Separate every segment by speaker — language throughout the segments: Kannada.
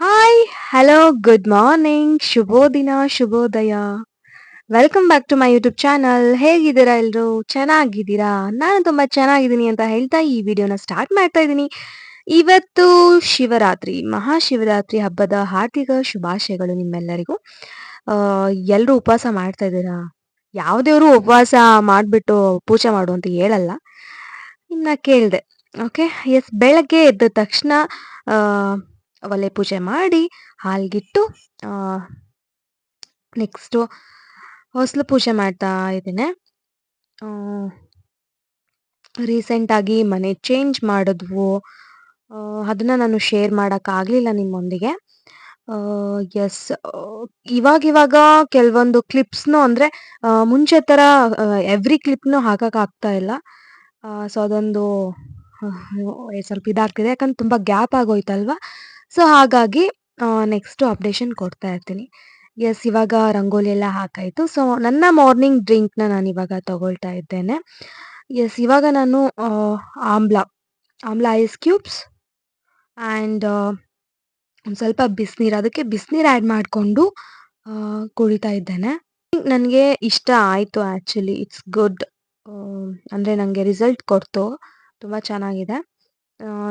Speaker 1: ಹಾಯ್ ಹಲೋ ಗುಡ್ ಮಾರ್ನಿಂಗ್ ಶುಭೋದಿನ ಶುಭೋದಯ welcome back to my YouTube channel ಹೇಗಿದ್ದೀರಾ ಎಲ್ಲರೂ ಚೆನ್ನಾಗಿದ್ದೀರಾ? ನಾನು ತುಂಬ ಚೆನ್ನಾಗಿದ್ದೀನಿ ಅಂತ ಹೇಳ್ತಾ ಈ ವಿಡಿಯೋನ ಸ್ಟಾರ್ಟ್ ಮಾಡ್ತಾ ಇದ್ದೀನಿ. ಇವತ್ತು ಶಿವರಾತ್ರಿ, ಮಹಾಶಿವರಾತ್ರಿ ಹಬ್ಬದ ಹಾರ್ದಿಕ ಶುಭಾಶಯಗಳು ನಿಮ್ಮೆಲ್ಲರಿಗೂ. ಎಲ್ಲರೂ ಉಪವಾಸ ಮಾಡ್ತಾ ಇದ್ದೀರಾ? ಯಾವ್ದೇವ್ರು ಉಪವಾಸ ಮಾಡಿಬಿಟ್ಟು ಪೂಜೆ ಮಾಡು ಅಂತ ಹೇಳಲ್ಲ. ಇನ್ನ ಕೇಳಿದೆ ಓಕೆ ಎಸ್ ಬೆಳಗ್ಗೆ ಎದ್ದ ತಕ್ಷಣ ಒಲೆ ಪೂಜೆ ಮಾಡಿ ಹಾಲ್ಗಿಟ್ಟು ನೆಕ್ಸ್ಟು ಹೊಸಲು ಪೂಜೆ ಮಾಡ್ತಾ ಇದ್ದೇನೆ. ರೀಸೆಂಟಾಗಿ ಮನೆ ಚೇಂಜ್ ಮಾಡಿದ್ವು. ಅದನ್ನ ನಾನು ಶೇರ್ ಮಾಡೋಕ್ಕಾಗಲಿಲ್ಲ ನಿಮ್ಮೊಂದಿಗೆ. ಎಸ್, ಇವಾಗಿವಾಗ ಕೆಲವೊಂದು ಕ್ಲಿಪ್ಸ್ನು ಅಂದರೆ ಮುಂಚೆ ಥರ ಎವ್ರಿ ಕ್ಲಿಪ್ನು ಹಾಕೋಕ್ಕಾಗ್ತಾ ಇಲ್ಲ. ಸೊ ಅದೊಂದು ಸ್ವಲ್ಪ ಇದಾಗ್ತಿದೆ. ಯಾಕಂದ್ರೆ ತುಂಬ ಗ್ಯಾಪ್ ಆಗೋಯ್ತಲ್ವಾ? ಸೊ ಹಾಗಾಗಿ ನೆಕ್ಸ್ಟು ಅಪ್ಡೇಷನ್ ಕೊಡ್ತಾ ಇರ್ತೀನಿ. ಎಸ್ ಇವಾಗ ರಂಗೋಲಿ ಎಲ್ಲ ಹಾಕಾಯಿತು. ಸೊ ನನ್ನ ಮಾರ್ನಿಂಗ್ ಡ್ರಿಂಕ್ನ ನಾನು ಇವಾಗ ತಗೊಳ್ತಾ ಇದ್ದೇನೆ. ಎಸ್ ಇವಾಗ ನಾನು ಆಮ್ಲ ಆಮ್ಲ ಐಸ್ ಕ್ಯೂಬ್ಸ್ ಆ್ಯಂಡ್ ಒಂದು ಸ್ವಲ್ಪ ಬಿಸಿನೀರು. ಅದಕ್ಕೆ ಬಿಸಿನೀರು ಆ್ಯಡ್ ಮಾಡಿಕೊಂಡು ಕುಡಿತಾ ಇದ್ದೇನೆ. ನನಗೆ ಇಷ್ಟ ಆಯಿತು ಆ್ಯಕ್ಚುಲಿ ಇಟ್ಸ್ ಗುಡ್ ಅಂದರೆ ನನಗೆ ರಿಸಲ್ಟ್ ಕೊಡ್ತು. ತುಂಬ ಚೆನ್ನಾಗಿದೆ.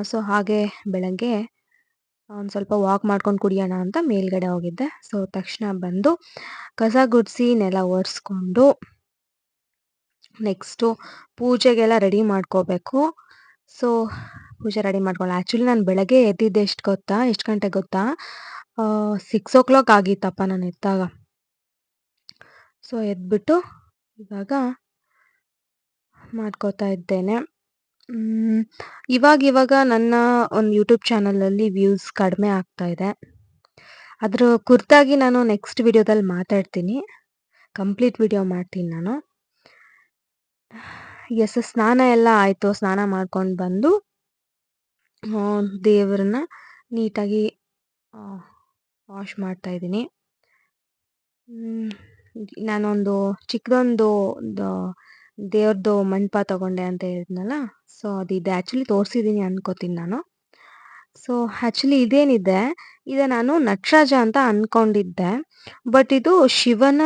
Speaker 1: ಸೊ ಹಾಗೆ ಬೆಳಗ್ಗೆ ಒಂದು ಸ್ವಲ್ಪ ವಾಕ್ ಮಾಡ್ಕೊಂಡು ಕುಡಿಯೋಣ ಅಂತ ಮೇಲ್ಗಡೆ ಹೋಗಿದ್ದೆ. ಸೊ ತಕ್ಷಣ ಬಂದು ಕಸ ಗುಡಿಸಿ, ನೆಲ ಒರೆಸ್ಕೊಂಡು ನೆಕ್ಸ್ಟು ಪೂಜೆಗೆಲ್ಲ ರೆಡಿ ಮಾಡ್ಕೋಬೇಕು. ಸೊ ಪೂಜೆ ರೆಡಿ ಮಾಡ್ಕೊಳ್ಳಿ ಆ್ಯಕ್ಚುಲಿ ನಾನು ಬೆಳಗ್ಗೆ ಎದ್ದಿದ್ದೆ ಎಷ್ಟು ಗೊತ್ತಾ? ಎಷ್ಟು ಗಂಟೆ ಗೊತ್ತಾ? ಸಿಕ್ಸ್ ಓ ಕ್ಲಾಕ್ ಆಗಿತ್ತಪ್ಪ ನಾನು ಎದ್ದಾಗ. ಸೊ ಎದ್ಬಿಟ್ಟು ಇವಾಗ ಮಾಡ್ಕೋತಾ ಇದ್ದೇನೆ. ಇವಾಗ ಇವಾಗ ನನ್ನ ಒಂದು ಯೂಟ್ಯೂಬ್ ಚಾನಲಲ್ಲಿ ವ್ಯೂಸ್ ಕಡಿಮೆ ಆಗ್ತಾ ಇದೆ. ಅದರ ಕುರಿತಾಗಿ ನಾನು ನೆಕ್ಸ್ಟ್ ವಿಡಿಯೋದಲ್ಲಿ ಮಾತಾಡ್ತೀನಿ. ಕಂಪ್ಲೀಟ್ ವಿಡಿಯೋ ಮಾಡ್ತೀನಿ ನಾನು. ಎಸ್ ಸ್ನಾನ ಎಲ್ಲ ಆಯಿತು ಸ್ನಾನ ಮಾಡ್ಕೊಂಡು ಬಂದು ದೇವ್ರನ್ನ ನೀಟಾಗಿ ವಾಶ್ ಮಾಡ್ತಾ ಇದ್ದೀನಿ. ನಾನೊಂದು ಚಿಕ್ಕದೊಂದು ದೇವ್ರದ್ದು ಮಂಟಪ ತಗೊಂಡೆ ಅಂತ ಹೇಳಿದ್ನಲ್ಲ? ಸೊ ಅದಿದೆ ಆ್ಯಕ್ಚುಲಿ ತೋರಿಸಿದ್ದೀನಿ ಅನ್ಕೋತೀನಿ ನಾನು. ಸೊ ಆ್ಯಕ್ಚುಲಿ ಇದೇನಿದೆ? ಇದು ನಾನು ನಟರಾಜ ಅಂತ ಅನ್ಕೊಂಡಿದ್ದೆ. ಬಟ್ ಇದು ಶಿವನ,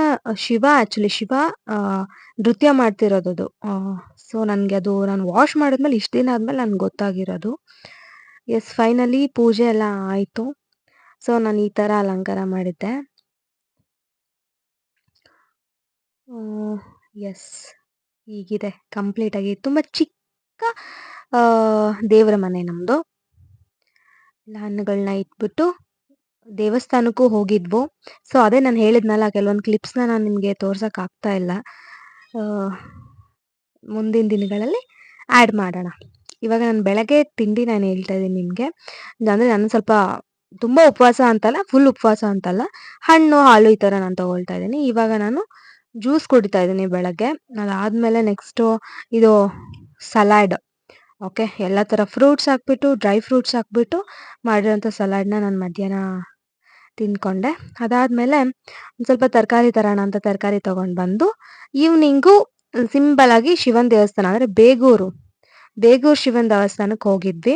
Speaker 1: ಶಿವ ಆ್ಯಕ್ಚುಲಿ ಶಿವ ನೃತ್ಯ ಮಾಡ್ತಿರೋದು ಸೊ ನನಗೆ ಅದು ನಾನು ವಾಶ್ ಮಾಡಿದ್ಮೇಲೆ ಇಷ್ಟು ದಿನ ಆದಮೇಲೆ ನನಗೆ ಗೊತ್ತಾಗಿರೋದು. ಎಸ್ ಫೈನಲಿ ಪೂಜೆ ಎಲ್ಲ ಆಯಿತು. ಸೊ ನಾನು ಈ ಥರ ಅಲಂಕಾರ ಮಾಡಿದ್ದೆ. ಎಸ್ ಹೀಗಿದೆ ಕಂಪ್ಲೀಟಾಗಿ ತುಂಬ ಚಿಕ್ಕ ದೇವರ ಮನೆ ನಮ್ಮದು ಎಲ್ಲ ಹಣ್ಣುಗಳನ್ನ ಇಟ್ಬಿಟ್ಟು ದೇವಸ್ಥಾನಕ್ಕೂ ಹೋಗಿದ್ವು. ಸೊ ಅದೇ ನಾನು ಹೇಳಿದ್ನಲ್ಲ, ಕೆಲವೊಂದು ಕ್ಲಿಪ್ಸ್ನ ನಾನು ನಿಮಗೆ ಆಗ್ತಾ ಇಲ್ಲ. ಮುಂದಿನ ದಿನಗಳಲ್ಲಿ ಆ್ಯಡ್ ಮಾಡೋಣ. ಇವಾಗ ನಾನು ಬೆಳಗ್ಗೆ ತಿಂಡಿ ನಾನು ಹೇಳ್ತಾ ಇದ್ದೀನಿ ನಿಮಗೆ. ಅಂದರೆ ನಾನು ಸ್ವಲ್ಪ ತುಂಬ ಉಪವಾಸ ಅಂತಲ್ಲ ಫುಲ್ ಉಪವಾಸ ಅಂತಲ್ಲ, ಹಣ್ಣು, ಹಾಲು ಈ ಥರ ನಾನು ತಗೊಳ್ತಾ ಇದ್ದೀನಿ. ಇವಾಗ ನಾನು ಜ್ಯೂಸ್ ಕುಡಿತಾ ಇದ್ದೀನಿ ಬೆಳಗ್ಗೆ. ಅದಾದಮೇಲೆ ನೆಕ್ಸ್ಟು ಇದು ಸಲಾಡ್ ಓಕೆ ಎಲ್ಲ ಥರ ಫ್ರೂಟ್ಸ್ ಹಾಕ್ಬಿಟ್ಟು ಡ್ರೈ ಫ್ರೂಟ್ಸ್ ಹಾಕ್ಬಿಟ್ಟು ಮಾಡಿರೋಂಥ ಸಲಾಡ್ನ ನಾನು ಮಧ್ಯಾಹ್ನ ತಿಂದ್ಕೊಂಡೆ. ಅದಾದಮೇಲೆ ಒಂದು ಸ್ವಲ್ಪ ತರಕಾರಿ ತರೋಣ ಅಂತ ತರಕಾರಿ ತೊಗೊಂಡು ಬಂದು ಈವ್ನಿಂಗು ಆಗಿ ಶಿವನ ದೇವಸ್ಥಾನ, ಅಂದರೆ ಬೇಗೂರು. ಬೇಗೂರು ಶಿವನ ದೇವಸ್ಥಾನಕ್ಕೆ ಹೋಗಿದ್ವಿ.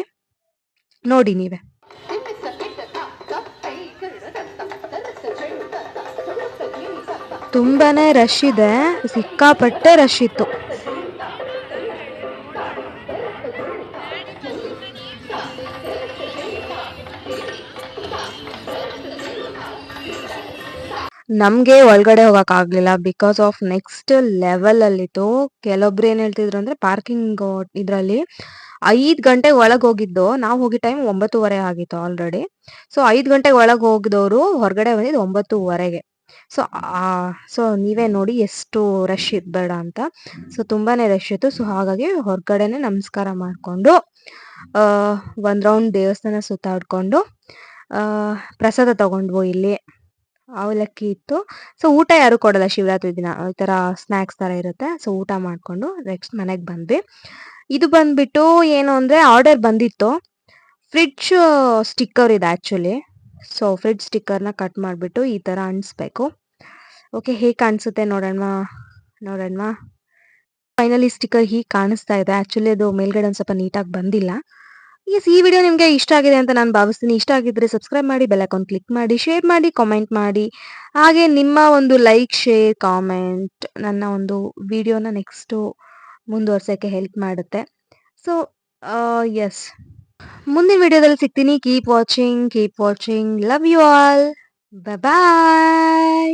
Speaker 1: ನೋಡಿ ನೀವೇ. ತುಂಬಾನೇ ರಶ್ ಇದೆ. ಸಿಕ್ಕಾಪಟ್ಟೆ ರಶ್ ಇತ್ತು. ನಮಗೆ ಒಳಗಡೆ ಹೋಗಕ್ ಆಗ್ಲಿಲ್ಲ. ಬಿಕಾಸ್ ಆಫ್ ನೆಕ್ಸ್ಟ್ ಲೆವೆಲ್ ಅಲ್ಲಿತ್ತು. ಕೆಲವೊಬ್ರು ಏನ್ ಹೇಳ್ತಿದ್ರು ಅಂದ್ರೆ ಪಾರ್ಕಿಂಗ್ ಇದ್ರಲ್ಲಿ ಐದ್ ಗಂಟೆ ಒಳಗ್ ಹೋಗಿದ್ದು. ನಾವು ಹೋಗಿ ಟೈಮ್ ಒಂಬತ್ತುವರೆ ಆಗಿತ್ತು ಆಲ್ರೆಡಿ ಸೊ ಐದ್ ಗಂಟೆಗೆ ಒಳಗ್ ಹೋಗಿದವರು ಹೊರಗಡೆ ಬಂದಿದ್ದು ಒಂಬತ್ತುವರೆಗೆ. ಸೊ ಸೊ ನೀವೇ ನೋಡಿ ಎಷ್ಟು ರಶ್ ಬೇಡ ಅಂತ. ಸೊ ತುಂಬಾನೇ ರಶ್ ಇತ್ತು. ಸೊ ಹಾಗಾಗಿ ಹೊರಗಡೆನೆ ನಮಸ್ಕಾರ ಮಾಡಿಕೊಂಡು ಒಂದು ರೌಂಡ್ ದೇವಸ್ಥಾನ ಸುತ್ತಾಡ್ಕೊಂಡು ಪ್ರಸಾದ ತಗೊಂಡ್ವು ಇಲ್ಲಿ. ಅವಲಕ್ಕಿ ಇತ್ತು. ಸೊ ಊಟ ಯಾರು ಕೊಡಲ್ಲ ಶಿವರಾತ್ರಿ ದಿನ. ಈ ಥರ ಸ್ನ್ಯಾಕ್ಸ್ ಥರ ಇರುತ್ತೆ. ಸೊ ಊಟ ಮಾಡಿಕೊಂಡು ನೆಕ್ಸ್ಟ್ ಮನೆಗೆ ಬಂದ್ವಿ. ಇದು ಬಂದ್ಬಿಟ್ಟು ಏನು ಅಂದರೆ ಆರ್ಡರ್ ಬಂದಿತ್ತು. ಫ್ರಿಡ್ಜ್ ಸ್ಟಿಕ್ಕರ್ ಇದೆ ಆ್ಯಕ್ಚುಲಿ ಸೊ ಫ್ರಿಡ್ಜ್ ಸ್ಟಿಕ್ಕರ್ನ ಕಟ್ ಮಾಡಿಬಿಟ್ಟು ಈ ಥರ ಅಂಟಿಸ್ಬೇಕು. ಓಕೆ ಹೇಗೆ ಕಾಣಿಸುತ್ತೆ ನೋಡೋಣ ನೋಡೋಣ ಫೈನಲಿ ಸ್ಟಿಕ್ಕರ್ ಹೀಗೆ ಕಾಣಿಸ್ತಾ ಇದೆ. ಆ್ಯಕ್ಚುಲಿ ಅದು ಮೇಲ್ಗಡೆ ಒಂದು ಸ್ವಲ್ಪ ನೀಟಾಗಿ ಬಂದಿಲ್ಲ. ಎಸ್ ಈ ವಿಡಿಯೋ ನಿಮಗೆ ಇಷ್ಟ ಆಗಿದೆ ಅಂತ ನಾನು ಭಾವಿಸ್ತೀನಿ. ಇಷ್ಟ ಆಗಿದ್ರೆ ಸಬ್ಸ್ಕ್ರೈಬ್ ಮಾಡಿ ಬೆಲ್ ಐಕಾನ್ ಕ್ಲಿಕ್ ಮಾಡಿ ಶೇರ್ ಮಾಡಿ ಕಾಮೆಂಟ್ ಮಾಡಿ. ಹಾಗೆ ನಿಮ್ಮ ಒಂದು ಲೈಕ್ ಶೇರ್ ಕಾಮೆಂಟ್ ನನ್ನ ಒಂದು ವಿಡಿಯೋನ ನೆಕ್ಸ್ಟು ಮುಂದುವರ್ಸೋಕ್ಕೆ ಹೆಲ್ಪ್ ಮಾಡುತ್ತೆ. ಸೊ ಎಸ್ ಮುಂದಿನ ವಿಡಿಯೋದಲ್ಲಿ ಸಿಗ್ತೀನಿ. Keep watching keep watching love you all bye